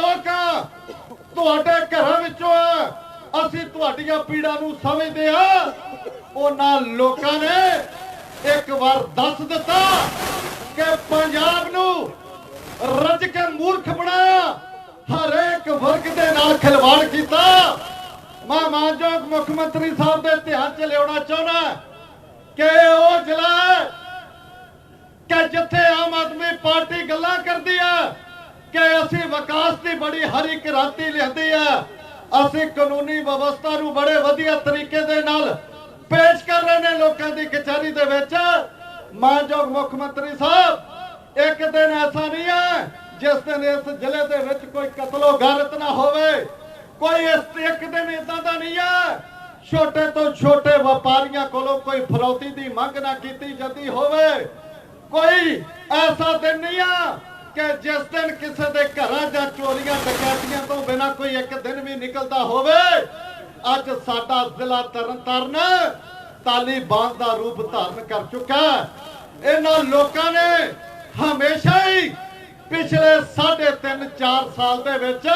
ਲੋਕ ਆ ਤੁਹਾਡੇ ਘਰਾਂ ਵਿੱਚੋਂ ਆ ਅਸੀਂ ਤੁਹਾਡੀਆਂ ਪੀੜਾਂ ਨੂੰ ਸਮਝਦੇ ਆ ਉਹਨਾਂ ਲੋਕਾਂ ਨੇ ਇੱਕ ਵਾਰ ਦੱਸ ਦਿੱਤਾ ਕਿ ਪੰਜਾਬ ਨੂੰ ਰੱਜ ਕੇ ਮੂਰਖ ਬਣਾਇਆ, ਹਰੇਕ ਵਰਗ ਦੇ ਨਾਲ ਖਿਲਵਾੜ ਕੀਤਾ। ਮੈਂ ਮਾਨਯੋਗ ਮੁੱਖ ਮੰਤਰੀ ਸਾਹਿਬ ਦੇ ਧਿਆਨ ਚ ਲਿਆਉਣਾ ਚਾਹੁੰਦਾ ਕਿ ਉਹ ਜ਼ਿਲ੍ਹਾ ਕਿ ਜਿੱਥੇ ਆਮ ਆਦਮੀ ਪਾਰਟੀ ਗੱਲਾਂ ਕਰਦੀ ਆ ਕਿ ਅਸੀਂ ਵਿਕਾਸ ਦੀ ਬੜੀ ਹਰੀ ਕ੍ਰਾਂਤੀ ਲਿਆਂਦੀ ਆ। ਅਸੀਂ ਕਾਨੂੰਨੀ ਵਿਵਸਥਾ ਨੂੰ ਬੜੇ ਵਧੀਆ ਤਰੀਕੇ ਦੇ ਨਾਲ ਪੇਸ਼ ਕਰ ਰਹੇ ਨੇ ਲੋਕਾਂ ਦੀ ਕਚਹਿਰੀ ਦੇ ਵਿੱਚ। ਮਾਨਯੋਗ ਮੁੱਖ ਮੰਤਰੀ ਸਾਹਿਬ, ਇੱਕ ਦਿਨ ਐਸਾ ਨਹੀਂ ਹੈ ਜਿਸ ਦਿਨ ਇਸ ਜ਼ਿਲ੍ਹੇ ਦੇ ਵਿੱਚ ਕੋਈ ਕਤਲੋ ਗਾਰਤ ਨਾ ਹੋਵੇ। ਕੋਈ ਇਸ ਇੱਕ ਦਿਨ ਇਦਾਂ ਦਾ ਨਹੀਂ ਹੈ ਛੋਟੇ ਤੋਂ ਛੋਟੇ ਵਪਾਰੀਆਂ ਕੋਲੋਂ ਕੋਈ ਫਰੌਤੀ ਦੀ ਮੰਗ ਨਾ ਕੀਤੀ ਜਾਂਦੀ ਹੋਵੇ। ਕੋਈ ਐਸਾ ਦਿਨ ਨਹੀਂ ਆ ਕਿ ਜਿਸ ਦਿਨ ਕਿਸੇ ਦੇ ਘਰਾਂ ਜਾਂ ਚੋਰੀਆਂ ਡਕੈਤੀਆਂ ਤੋਂ ਬਿਨਾ ਕੋਈ ਇੱਕ ਦਿਨ ਵੀ ਨਿਕਲਦਾ ਹੋਵੇ, ਅੱਜ ਸਾਡਾ ਜ਼ਿਲ੍ਹਾ ਤਰਨਤਾਰਨ ਤਾਲੀਬਾਨ ਦਾ ਰੂਪ ਧਾਰਨ ਕਰ ਚੁੱਕਾ ਇਹਨਾਂ ਲੋਕਾਂ ਨੇ ਹਮੇਸ਼ਾ ਹੀ ਪਿਛਲੇ 3.5 4 ਸਾਲ ਦੇ ਵਿੱਚ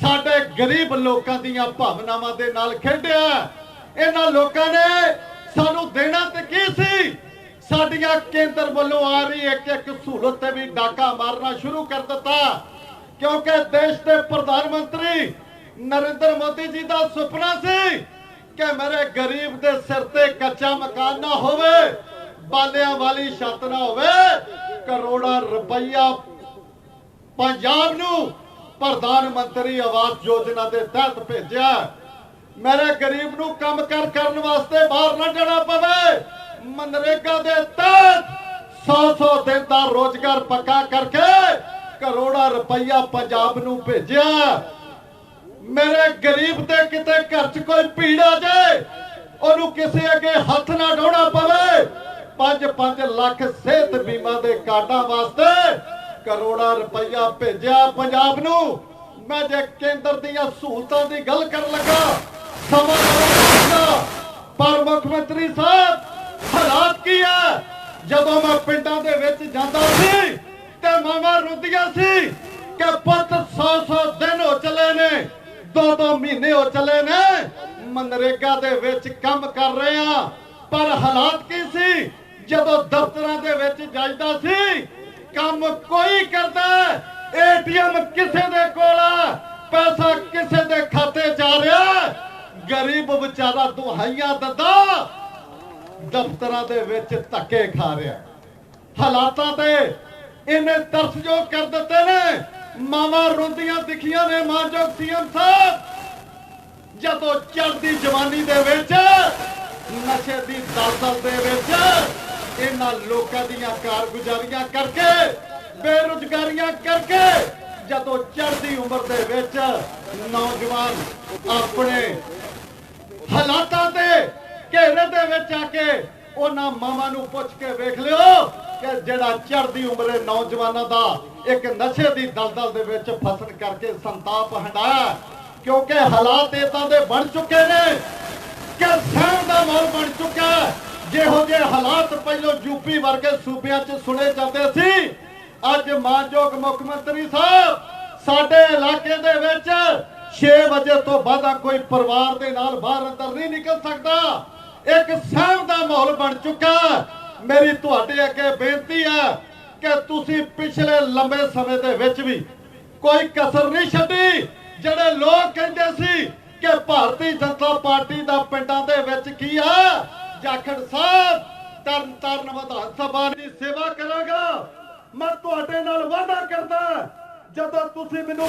ਸਾਡੇ ਗਰੀਬ ਲੋਕਾਂ ਦੀਆਂ ਭਾਵਨਾਵਾਂ ਦੇ ਨਾਲ ਖੇਡਿਆ। ਇਹਨਾਂ ਲੋਕਾਂ ਨੇ ਸਾਨੂੰ ਦੇਣਾ ਤੇ ਕੀ ਸੀ? ਸਾਡੀਆਂ ਕੇਂਦਰ ਵੱਲੋਂ ਆ ਰਹੀ ਇੱਕ ਇੱਕ ਸਹੂਲਤ ਤੇ ਵੀ ਡਾਕਾ ਮਾਰਨਾ ਸ਼ੁਰੂ ਕਰ ਦਿੱਤਾ। ਕਿਉਂਕਿ ਦੇਸ਼ ਦੇ ਪ੍ਰਧਾਨ ਮੰਤਰੀ ਨਰਿੰਦਰ ਮੋਦੀ ਜੀ ਦਾ ਸੁਪਨਾ ਸੀ ਕਿ ਮੇਰੇ ਗਰੀਬ ਦੇ ਸਿਰ ਤੇ ਕੱਚਾ ਮਕਾਨ ਨਾ ਹੋਵੇ, ਬਾਲਿਆਂ ਵਾਲੀ ਛੱਤ ਨਾ ਹੋਵੇ, ਕਰੋੜਾਂ ਰੁਪਈਆ ਪੰਜਾਬ ਨੂੰ ਪ੍ਰਧਾਨ ਮੰਤਰੀ ਆਵਾਸ ਯੋਜਨਾ ਦੇ ਤਹਿਤ ਭੇਜਿਆ। ਮੇਰੇ ਗਰੀਬ ਨੂੰ ਕੰਮ ਕਰ ਕਰਨ ਵਾਸਤੇ ਬਾਹਰ ਨਾ ਜਾਣਾ ਪਵੇ। ਮਨਰੇਗਾ ਦੇ ਤਹਿਤ 100-100 ਦਿਨ ਦਾ ਰੋਜ਼ਗਾਰ ਪੱਕਾ ਕਰਕੇ ਕਰੋੜਾਂ ਰੁਪਈਆ ਪੰਜਾਬ ਨੂੰ ਭੇਜਿਆ। ਮੇਰੇ ਗਰੀਬ ਦੇ ਕਿਤੇ ਘਰ 'ਚ ਕੋਈ ਭੀੜ ਆ ਉਹਨੂੰ ਕਿਸੇ ਅੱਗੇ ਹੱਥ ਨਾ ਡਾਉਣਾ ਪਵੇ 5-5 ਲੱਖ ਸਿਹਤ ਬੀਮਾ ਦੇ ਕਾਰਡਾਂ ਵਾਸਤੇ ਕਰੋੜਾਂ ਰੁਪਈਆ ਭੇਜਿਆ ਪੰਜਾਬ ਨੂੰ। ਮੈਂ ਜੇ ਕੇਂਦਰ ਦੀਆਂ ਸਹੂਲਤਾਂ ਦੀ ਗੱਲ ਕਰਨ ਲੱਗਾ, ਸਮਾਂ ਪਰ ਮੁੱਖ ਮੰਤਰੀ ਸਾਹਿਬ ਹਾਲਾਤ ਕੀ ਹੈ ਜਦੋਂ ਮੈਂ ਪਿੰਡਾਂ ਦੇ ਵਿੱਚ ਜਾਂਦਾ ਸੀ ਤੇ ਮਾਮਾ ਰੁੱਦੀਆਂ ਸੀ ਕਿ ਪੁੱਤ 100-100 ਦਿਨ ਹੋ ਚੱਲੇ ਨੇ, ਦੋ ਦੋ ਮਹੀਨੇ ਹੋ ਚੱਲੇ ਨੇ, ਮਨਰੇਗਾ ਦੇ ਵਿੱਚ ਕੰਮ ਕਰ ਰਹੇ ਆ। ਪਰ ਹਾਲਾਤ ਕੀ ਸੀ? ਜਦੋਂ ਦਫ਼ਤਰਾਂ ਦੇ ਵਿੱਚ ਜਾਂਦਾ ਸੀ, ਕੰਮ ਕੋਈ ਕਰਦਾ, ਏਟੀਐਮ ਕਿਸੇ ਦੇ ਕੋਲ ਆ, ਪੈਸਾ ਕਿਸੇ ਦੇ ਖਾਤੇ ਜਾ ਰਿਹਾ, ਗਰੀਬ ਵਿਚਾਰਾ ਦੁਹਾਈਆਂ ਦਦਾ ਦਫ਼ਤਰਾਂ ਦੇ ਵਿੱਚ ਧੱਕੇ ਖਾ ਰਿਹਾ। ਹਾਲਾਤਾਂ ਤੇ ਇਹਨੇ ਤਰਸਯੋਗ ਕਰ ਦਿੱਤੇ ਨੇ। ਮਾਵਾਂ ਰੋਂਦੀਆਂ ਦਿਖੀਆਂ ਨੇ ਮਾਨਯੋਗ ਸੀਐਮ ਸਾਹਿਬ। ਜਦੋਂ ਚੜ੍ਹਦੀ ਜਵਾਨੀ ਦੇ ਵਿੱਚ, ਨਸ਼ੇ ਦੀ ਦਲਦਲ ਦੇ ਵਿੱਚ ਇਹਨਾਂ ਲੋਕਾਂ ਦੀਆਂ ਕਾਰਗੁਜ਼ਾਰੀਆਂ ਕਰਕੇ, ਬੇਰੁਜ਼ਗਾਰੀਆਂ ਕਰਕੇ, ਜਦੋਂ ਚੜ੍ਹਦੀ ਉਮਰ ਦੇ ਵਿੱਚ ਨੌਜਵਾਨ ਆਪਣੇ ਹਾਲਾਤਾਂ ਤੇ ਘੇਰੇ ਦੇ ਵਿੱਚ ਆ ਕੇ ਉਹਨਾਂ ਮਾਵਾਂ ਨੂੰ ਪੁੱਛ ਕੇ ਵੇਖ ਲਿਓ ਕਿ ਜਿਹੜਾ ਚੜ੍ਹਦੀ ਉਮਰੇ ਨੌਜਵਾਨਾਂ ਦਾ ਇੱਕ ਨਸ਼ੇ ਦੀ ਦਲਦਲ ਦੇ ਵਿੱਚ ਫਸਣ ਕਰਕੇ ਸੰਤਾਪ ਹੰਡਾਇਆ ਕਿਉਂਕਿ ਹਾਲਾਤ ਇਦਾਂ ਦੇ ਬਣ ਚੁੱਕੇ ਨੇ ਕਿ ਸਹਿਮ ਦਾ ਮਾਹੌਲ ਬਣ ਚੁੱਕਾ ਜਿਹੋ ਜਿਹੇ ਹਾਲਾਤ ਪਹਿਲਾਂ ਯੂਪੀ ਵਰਗੇ ਸੂਬਿਆਂ 'ਚ ਸੁਣੇ ਜਾਂਦੇ ਸੀ। ਅੱਜ ਮਾਨਯੋਗ ਮੁੱਖ ਮੰਤਰੀ ਸਾਹਿਬ, ਸਾਡੇ ਇਲਾਕੇ ਦੇ ਵਿੱਚ 6 ਵਜੇ ਤੋਂ ਬਾਅਦ ਕੋਈ ਪਰਿਵਾਰ ਦੇ ਨਾਲ ਬਾਹਰ ਅੰਦਰ ਨਹੀਂ ਨਿਕਲ ਸਕਦਾ। ਇੱਕ ਸਹਿਮ ਦਾ ਮਾਹੌਲ ਬਣ ਚੁੱਕਾ। ਮੇਰੀ ਤੁਹਾਡੇ ਅੱਗੇ ਬੇਨਤੀ ਹੈ ਕਿ ਤੁਸੀਂ ਪਿਛਲੇ ਲੰਬੇ ਸਮੇਂ ਦੇ ਵਿੱਚ ਵੀ ਕੋਈ ਕਸਰ ਨਹੀਂ ਛੱਡੀ। ਜਿਹੜੇ ਲੋਕ ਕਹਿੰਦੇ ਸੀ ਕਿ ਭਾਰਤੀ ਜਨਤਾ ਪਾਰਟੀ ਦਾ ਪਿੰਡਾਂ ਦੇ ਵਿੱਚ ਕੀ ਆ? ਜਾਖੜ ਸਾਹਿਬ ਤਰਨ ਤਾਰਨ ਵਿਧਾਨ ਸਭਾ ਦੀ ਸੇਵਾ ਕਰਾਂਗਾ। ਮੈਂ ਤੁਹਾਡੇ ਨਾਲ ਵਾਅਦਾ ਕਰਦਾ, ਜਦੋਂ ਤੁਸੀਂ ਮੈਨੂੰ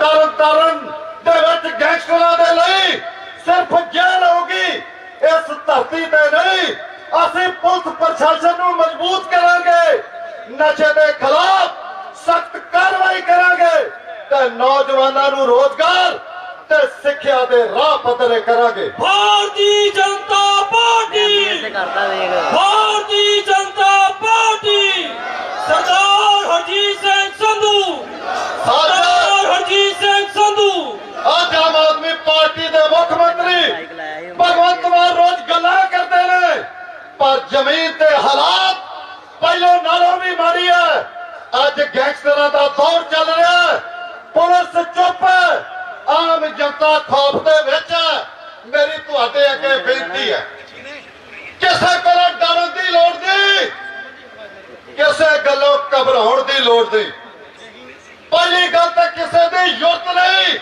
ਤਰਨ ਤਾਰਨ ਦੇ ਵਿੱਚ ਗੈਂਗਸਟਰਾਂ ਦੇ ਲਈ ਸਿਰਫ ਜੇਲ੍ਹ ਹੋਗੀ ਇਸ ਧਰਤੀ ਤੇ ਨਹੀਂ ਅਸੀਂ ਪੁਲਿਸ ਪ੍ਰਸ਼ਾਸਨ ਨੂੰ ਮਜ਼ਬੂਤ ਕਰਾਂਗੇ। ਨਸ਼ੇ ਦੇ ਖਿਲਾਫ ਸਖਤ ਕਾਰਵਾਈ ਕਰਾਂਗੇ ਤੇ ਨੌਜਵਾਨਾਂ ਨੂੰ ਰੋਜ਼ਗਾਰ ਤੇ ਸਿੱਖਿਆ ਦੇ ਰਾਹ ਪੱਧਰੇ ਕਰਾਂਗੇ। ਭਾਰਤੀ ਜਨਤਾ ਪਾਰਟੀ! ਕਰਦਾ ਵੇਖ ਭਾਰਤੀ ਜਨਤਾ ਪਾਰਟੀ ਸਰਦਾਰ ਹਰਜੀਤ ਸਿੰਘ ਸੰਧੂ ਸਾਡਾ ਸਰਦਾਰ ਹਰਜੀਤ ਸਿੰਘ ਸੰਧੂ ਅੱਜ ਆਮ ਆਦਮੀ ਪਾਰਟੀ ਦੇ ਮੁੱਖ ਮੰਤਰੀ ਬਾਈਕ ਲਾਇਆ ਸੀ ਭਗਵੰਤ ਮਾਨ ਰੋਜ਼ ਗੱਲਾਂ ਕਰਦੇ ਨੇ ਪਰ ਜ਼ਮੀਨ ਤੇ ਹਾਲਾਤ ਪਹਿਲੋਂ ਨਾਲੋਂ ਵੀ ਮਾੜੀ ਹੈ ਅੱਜ ਗੈਂਗਸਟਰਾਂ ਦਾ ਦੌਰ ਚੱਲ ਰਿਹਾ ਪੁਲਿਸ ਚੁੱਪ ਆਮ ਜਨਤਾ ਖੌਫ ਦੇ ਵਿੱਚ ਮੇਰੀ ਤੁਹਾਡੇ ਅੱਗੇ ਬੇਨਤੀ ਹੈ। ਕਿਸੇ ਕੋਲੋਂ ਡਰਨ ਦੀ ਲੋੜ ਨਹੀਂ। ਕਿਸੇ ਗੱਲੋਂ ਘਬਰਾਉਣ ਦੀ ਲੋੜ ਨਹੀਂ। ਪਹਿਲੀ ਗੱਲ ਤਾਂ ਕਿਸੇ ਦੀ ਜ਼ਰੂਰਤ ਨਹੀਂ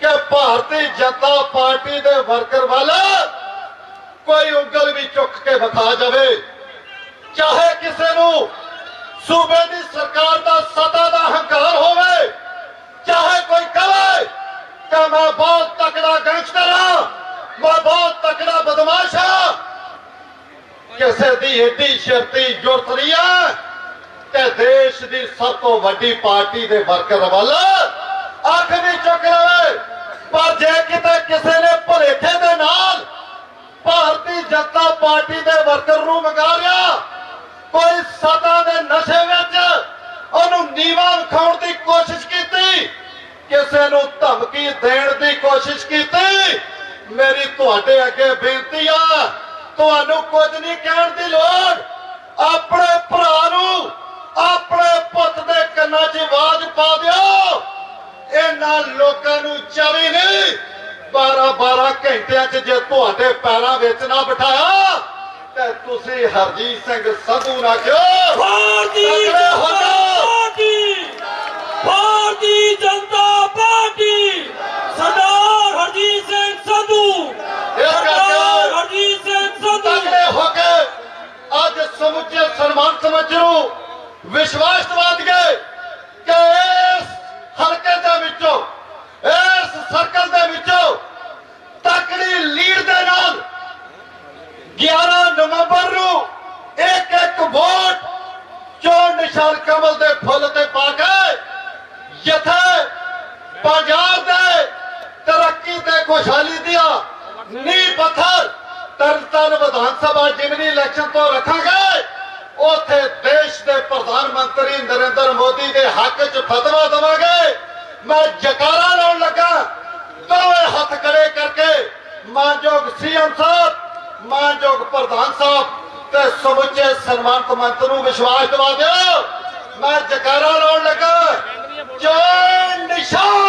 ਕਿ ਭਾਰਤੀ ਜਨਤਾ ਪਾਰਟੀ ਦੇ ਵਰਕਰ ਵੱਲ ਕੋਈ ਉਂਗਲ ਵੀ ਚੁੱਕ ਕੇ ਵਿਖਾ ਜਾਵੇ। ਚਾਹੇ ਕਿਸੇ ਨੂੰ ਸੂਬੇ ਦੀ ਸਰਕਾਰ ਦਾ ਸਤਾ ਦਾ ਹੰਕਾਰ ਹੋਵੇ, ਚਾਹੇ ਕੋਈ ਕਹੇ ਕਿ ਮੈਂ ਬਹੁਤ ਤਕੜਾ ਗੈਂਗਸਟਰ ਹਾਂ, ਮੈਂ ਬਹੁਤ ਤਕੜਾ ਬਦਮਾਸ਼ ਹਾਂ। ਕਿਸੇ ਦੀ ਏਡੀ ਸ਼ਰਤੀ ਜੁਰਤ ਨਹੀਂ ਹੈ ਕਿ ਦੇਸ਼ ਦੀ ਸਭ ਤੋਂ ਵੱਡੀ ਪਾਰਟੀ ਦੇ ਵਰਕਰ ਵੱਲ ਅੱਖ ਵੀ ਚੁੱਕ ਲਵੇ। ਪਰ ਜੇ ਕਿਤੇ ਕਿਸੇ ਨੇ ਭਲੇਖੇ ਦੇ ਨਾਲ ਭਾਰਤੀ ਜਨਤਾ ਪਾਰਟੀ ਦੇ ਵਰਕਰ ਨੂੰ ਮੰਗਾ ਕੋਈ ਸਦਾ ਦੇ ਨਸ਼ੇ ਵਿੱਚ ਉਹਨੂੰ ਨੀਵਾ ਵਿਖਾਉਣ ਦੀ ਕੋਸ਼ਿਸ਼ ਕੀਤੀ, ਕਿਸੇ ਨੂੰ ਧਮਕੀ ਦੇਣ ਦੀ ਕੋਸ਼ਿਸ਼ ਕੀਤੀ, ਮੇਰੀ ਤੁਹਾਡੇ ਅੱਗੇ ਬੇਨਤੀ ਆ, ਤੁਹਾਨੂੰ ਕੁਝ ਨਹੀਂ ਕਹਿਣ ਦੀ ਲੋੜ। ਆਪਣੇ ਭਰਾ ਨੂੰ ਆਪਣੇ ਪੁੱਤ ਦੇ ਕੰਨਾਂ 'ਚ ਆਵਾਜ਼ ਪਾ ਦਿਓ। ਇਹਨਾਂ ਲੋਕਾਂ ਨੂੰ ਚਵੀ ਨਹੀਂ 12 12 ਘੰਟਿਆਂ 'ਚ ਜੇ ਤੁਹਾਡੇ ਪੈਰਾਂ ਵਿੱਚ ਨਾ ਬਿਠਾਇਆ ਤੇ ਤੁਸੀਂ ਹਰਜੀਤ ਸਿੰਘ ਸੰਧੂ ਨਾ ਕਿਉਂ ਭਾਰਤੀ ਜਨਤਾ। ਪਾਰਟੀ ਭਾਰਤੀ ਜਨਤਾ ਪਾਰਟੀ ਸਰਦਾਰ ਹਰਜੀਤ ਸਿੰਘ ਸੰਧੂ ਕਰਕੇ- ਸਰਦਾਰ ਹਰਜੀਤ ਸਿੰਘ ਸੰਧੂ ਤਗੜੇ ਹੋ ਕੇ ਅੱਜ ਸਮੁੱਚੇ ਸਨਮਾਨ ਸਮਝ ਨੂੰ ਵਿਸ਼ਵਾਸ ਦਵਾ ਦਈਏ ਕਿ ਇਸ ਹਲਕੇ ਦੇ ਵਿੱਚੋਂ ਇਸ ਸਰਕਲ ਦੇ ਵਿੱਚੋਂ ਤਕੜੀ ਲੀਡ ਦੇ ਨਾਲ 11 ਨਵੰਬਰ ਨੂੰ ਇੱਕ ਇੱਕ ਵੋਟ ਚੋਣ ਕਮਲ ਦੇ ਫੁੱਲ ਤੇ ਪਾ ਕੇ ਜਿੱਥੇ ਪੰਜਾਬ ਦੇ ਤਰੱਕੀ ਤੇ ਖੁਸ਼ਹਾਲੀ ਦੀਆਂ ਨੀਂਹ ਪੱਥਰ ਤਰਨਤਾਰਨ ਵਿਧਾਨ ਸਭਾ ਜਿਮਨੀ ਇਲੈਕਸ਼ਨ ਤੋਂ ਰੱਖਾਂਗੇ, ਉੱਥੇ ਦੇਸ਼ ਦੇ ਪ੍ਰਧਾਨ ਮੰਤਰੀ ਨਰਿੰਦਰ ਮੋਦੀ ਦੇ ਹੱਕ 'ਚ ਫਤਵਾ ਦਵਾਂਗੇ। ਮੈਂ ਜਕਾਰਾ ਲਾਉਣ ਲੱਗਾ, ਦੋਵੇਂ ਹੱਥ ਖੜੇ ਕਰਕੇ ਮਾਨਯੋਗ ਸੀਐਮ ਸਾਹਿਬ, ਮਾਨਯੋਗ ਪ੍ਰਧਾਨ ਸਾਹਿਬ ਤੇ ਸਮੁੱਚੇ ਸਨਮਾਨਤ ਮੰਤ ਨੂੰ ਵਿਸ਼ਵਾਸ ਦਿਵਾ ਦਿਓ ਮੈਂ ਜਕਾਰਾ ਲਾਉਣ ਲੱਗਾ। ਚੋਣ ਨਿਸ਼ਾਨ!